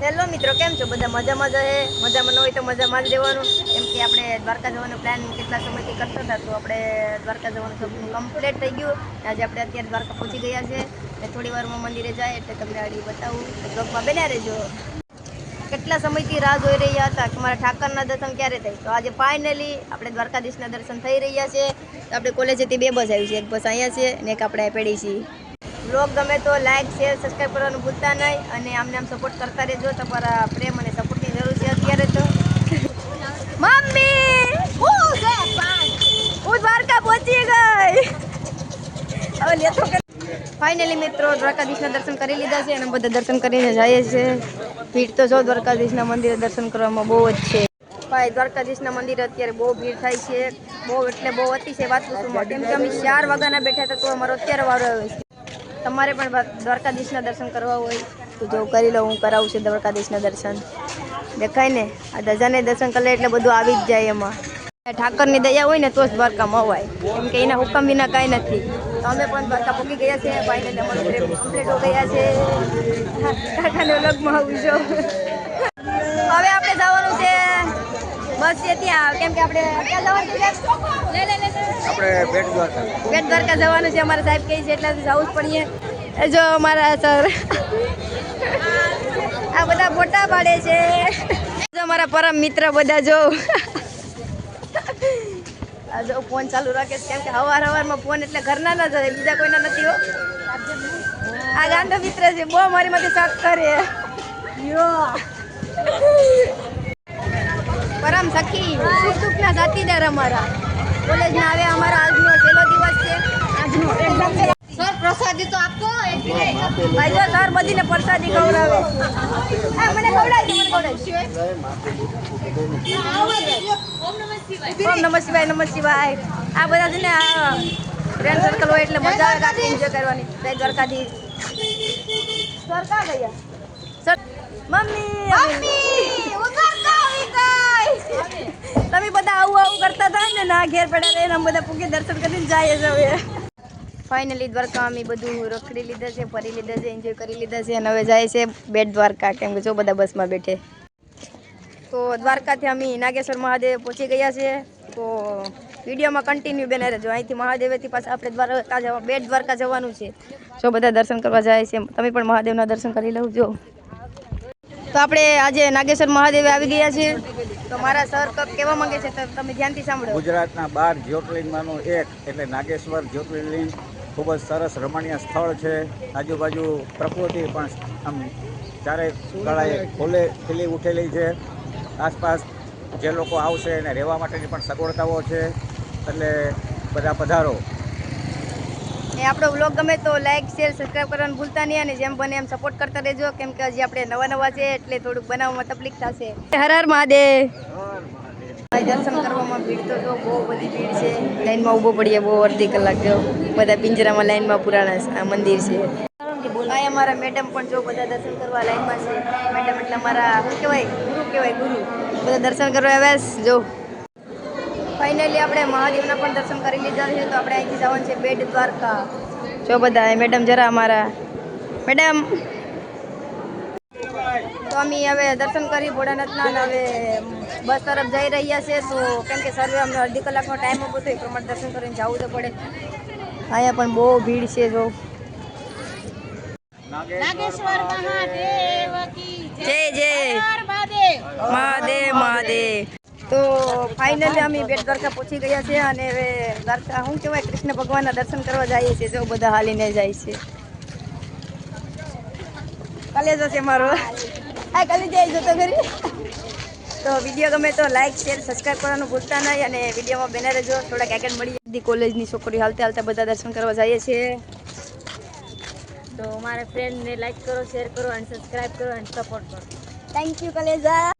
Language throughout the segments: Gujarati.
હેલો મિત્રો, કેમ છો? બધા મજામાં જ હે? મજામાં ન હોય તો મજામાં જ રહેવાનું કેમ કે આપણે દ્વારકા જવાનો પ્લાન કેટલા સમયથી કરતા હતા, તો આપણે દ્વારકા જવાનું સપનું કમ્પ્લીટ થઈ ગયું. આજે આપણે અત્યારે દ્વારકા પહોંચી ગયા છે. અને થોડી વારમાં મંદિરે જાય એટલે તમને આડી બતાવું. બ્લોગમાં બન્યા રહેજો. કેટલા સમયથી રાહ જોઈ રહ્યા હતા કે મારા ઠાકરના દર્શન ક્યારે થાય? તો આજે ફાઇનલી આપણે દ્વારકાધીશના દર્શન થઈ રહ્યા છે. આપણે કોલેજેથી બે બસ આવી છે. એક બસ અહીંયા છે ને એક આપણે પેઢી છીએ. બ્લોગ ગમે તો લાઈક, શેર સબસ્ક્રાઈબ કરવાનું ભૂલતા નહીં અને આમને આમ સપોર્ટ કરતા રહેજો. તમારા પ્રેમ અને સપોર્ટની જરૂર છે અત્યારે તો. મમ્મી હું દ્વારકા પહોંચી ગઈ. હવે લેતો ફાઇનલી મિત્રો, દ્વારકાધીશના દર્શન કરી લીધા છે અને બધા દર્શન કરીને જઈએ છે ભીડ તો જો દ્વારકાધીશના મંદિરે દર્શન કરવામાં બહુ જ છે. ભાઈ, દ્વારકાધીશના મંદિરે અત્યારે બહુ ભીડ થાય છે. બહુ એટલે બહુ અતિશય વાત પૂછું. કેમ અમે ચાર વાગ્યાના બેઠા હતા, તો અમારો અત્યારે વારો આવ્યો છે. તમારે પણ દ્વારકાધીશના દર્શન કરવા હોય તો જો કરી લો, હું કરાવું છું દ્વારકાધીશના દર્શન. દેખાય ને? આ ધજાને દર્શન કરે એટલે બધું આવી જ જાય એમાં. ઠાકરની દયા હોય ને તો જ દ્વારકામાં અવાય કેમ કે એના હુકમ વિના કાંઈ નથી. તો અમે પણ દ્વારકા પૂકી ગયા છે ભાઈને કમ્પ્લીટ ગયા છે કાકાને લગમાં આવું છો. હવે આપણે જવાનું છે બસ છે ત્યાં કેમ કે આપણે ક્યાં જવાનું છે લે લે લે લે. આપણે બેટ દ્વારકા. બેટ દ્વારકા જવાનું છે અમારા સાહેબ કહે છે એટલે જવું જ પડીએ. એ જો અમારા સર. આ બધા ફોટા પાડે છે. જો અમારા પરમ મિત્ર બધા જો. જો ફોન ચાલુ રાખે છે કેમ કે હવાર હવારમાં ફોન એટલે ઘરના ના જાય બીજા કોઈના નથી હો. આ ગાંડો મિત્ર છે બહુ મારી માંથી સાથ કરે. યો. સખી સુખ દુઃખના સાથીદાર અમારા કોલેજમાં આવે અમારા આજનો છેલ્લો દિવસ છે. આજનો. સર પ્રસાદી તો આપો ભાઈ જો સર બધીને પ્રસાદી ખવડાવે. હા મને ખવડાવી ઓમ નમઃ શિવાય. નમઃ શિવાય આ બધા છે ને ફ્રેન્ડ સર્કલ હોય એટલે મજા આવે રાતે એન્જોય કરવાની. જય દ્વારકાધીશ. સર કા ગયા. સર મમ્મી તમે બધા આવું આવું કરતા હતા ને, ના, ઘેર પડ્યા રહીને અમે બધા પૂકી દર્શન કરીને જાય છે હવે. ફાઇનલી દ્વારકા અમે બધું રખડી લીધા છે, ફરી લીધા છે એન્જોય કરી લીધા છે, અને હવે જાય છે બેટ દ્વારકા, કેમ કે જો બધા બસમાં બેઠે. તો દ્વારકાથી અમે નાગેશ્વર મહાદેવ પહોંચી ગયા છે તો વિડીયોમાં કન્ટિન્યુ બેના રહેજો. અહીંથી મહાદેવેથી પાછા આપણે દ્વારકા જવા, બેટ દ્વારકા જવાનું છે. જો બધા દર્શન કરવા જાય છે, તમે પણ મહાદેવના દર્શન કરી લઉં જો તો આપણે આજે નાગેશ્વર મહાદેવે આવી ગયા છીએ. તો મારા સર કેવા માંગે છે તમે ધ્યાનથી સાંભળો. ગુજરાતના બાર જ્યોતિર્લિંગમાંનું એક એટલે નાગેશ્વર જ્યોતિર્લિંગ ખૂબ જ સરસ રમણીય સ્થળ છે. આજુબાજુ પ્રકૃતિ પણ આમ ચારે ગળાએ ખોલે ખીલી ઉઠેલી છે. આસપાસ જે લોકો આવશે એને રહેવા માટેની પણ સગવડતાઓ છે. એટલે બધા પધારો. એ આપણો વ્લોગ ગમે તો લાઇક શેર સબસ્ક્રાઈબ કરવાનું ભૂલતા નહીં અને જેમ બને એમ સપોર્ટ કરતા રહેજો. કેમ કે હજી આપણે નવા નવા છે એટલે થોડુંક બનાવવામાં તકલીફ થશે. હર હર મહાદેવ. દર્શન કરવામાં ભીડ તો જો બહુ બધી ભીડ છે. લાઈનમાં ઊભો પડીએ બહુ અડધી કલાક જો. બધા પિંજરામાં લાઈનમાં પુરાણા મંદિર છે. આ અમારા મેડમ પણ જો બધા દર્શન કરવા લાઈનમાં છે. મેડમ એટલે અમારા, શું કહેવાય? ગુરુ કહેવાય, ગુરુ. બધા દર્શન કરવા આવ્યા જો. ફાઇનલી આપણે મહાદેવના પણ દર્શન કરી લીધા છે તો આપણે અહીંથી જવાનું છે બેટ દ્વારકા. જો બધા મેડમ જરા અમારા. મેડમ. તો અમે હવે દર્શન કરી ભોળાનાથના હવે બસ તરફ જઈ રહ્યા છે તો કેમ કે સર્વે અમને અડધી કલાકનો ટાઈમ ઊભો થયો એ પ્રમાણે દર્શન કરીને જવું તો પડે. અહીંયા પણ બહુ ભીડ છે જો. નાગેશ્વર મહાદેવ જય. જય મહાદેવ મહાદેવ. તો ફાઇનલી અમે બેટ દ્વારકા પહોંચી ગયા છે અને હવે દ્વારકા, શું કહેવાય, કૃષ્ણ ભગવાનના દર્શન કરવા જઈએ છીએ, જો બધા હાલીને જાય છે. કલેજો છે મારો. હા, કલી જાય જતો ખરી તો વીડિયો ગમે તો લાઈક શેર સબસ્ક્રાઈબ કરવાનું ભૂલતા નહીં અને વિડીયોમાં બેના રહેજો. થોડાક આગળ મળી બધી કોલેજની છોકરી હાલતા હાલતા બધા દર્શન કરવા જઈએ છીએ. તો મારા ફ્રેન્ડને લાઈક કરો શેર કરો અને સબસ્ક્રાઈબ કરો અને સપોર્ટ કરો. થેન્ક યુ કલેજા.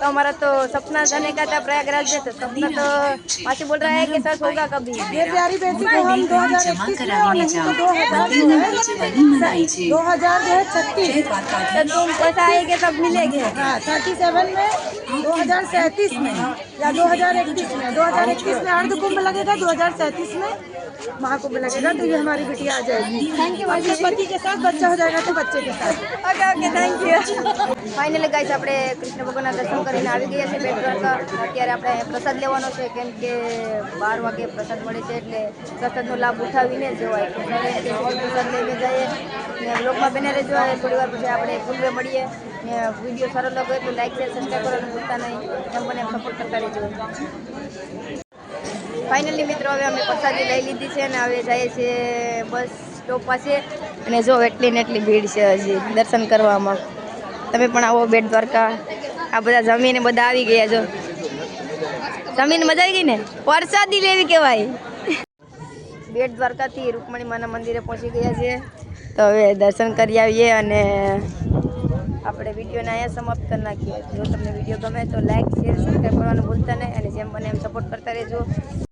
तो हमारा तो सपना जाने का था प्रयागराज में तो सपना तो मासी बोल रहा है कि सच होगा कभी ये प्यारी बेटी को हम 2021 में और नहीं तो 2000 जो है 2000 जो है छत्तीस तो तुम पैसा आएंगे सब मिलेंगे हाँ थर्टी सेवन में दो हजार सैंतीस में या दो हजार इकतीस में दो हजार इक्कीस में अर्ध कुंभ लगेगा दो हजार सैंतीस में महाकुंभ लगेगा तो ये हमारी बिटिया आ जाएगी थैंक यू पति के साथ बच्चा हो जाएगा तो बच्चे के साथ okay okay thank you finally guys આપણે કૃષ્ણ ભગવાનના દર્શન કરીને આવી ગયા છે બેટ દ્વારકા અત્યારે આપણે પ્રસાદ લેવાનો છે, કેમ કે બાર વાગે પ્રસાદ મળે છે એટલે પ્રસાદનો લાભ ઉઠાવીને જોવાય. પ્રસાદ લઈને જઈએ ને બ્લોગમાં બને રહેજો. થોડી વાર પછી આપણે ફૂલવે મળીએ. ને વીડિયો સારો લાગ્યો તો લાઈક શેર સબસ્ક્રાઈબ કરવાનું ભૂલતા નહીં. બને એમ સપોર્ટ કરતા રહેજો. ફાઇનલી મિત્રો, હવે અમે પ્રસાદી લઈ લીધી છે અને હવે જઈએ છીએ બસ સ્ટોપ પાસે. અને જો એટલી ને એટલી ભીડ છે હજી દર્શન કરવામાં. તમે પણ આવો બેટ દ્વારકા. આ બધા જમીને બધા આવી ગયા જો. જમીન મજા આવી ગઈ ને? વરસાદી લેવી કહેવાય. બેટ દ્વારકાથી રૂકમણી માના મંદિરે પહોંચી ગયા છે તો હવે દર્શન કરી આવીએ અને આપણે વિડીયોને અહીંયા સમાપ્ત કરી નાખીએ. જો તમને વીડિયો ગમે તો લાઇક શેર સબસ્ક્રાઈબ કરવાનું ભૂલતા નહીં અને જેમ બને એમ સપોર્ટ કરતા રહેજો.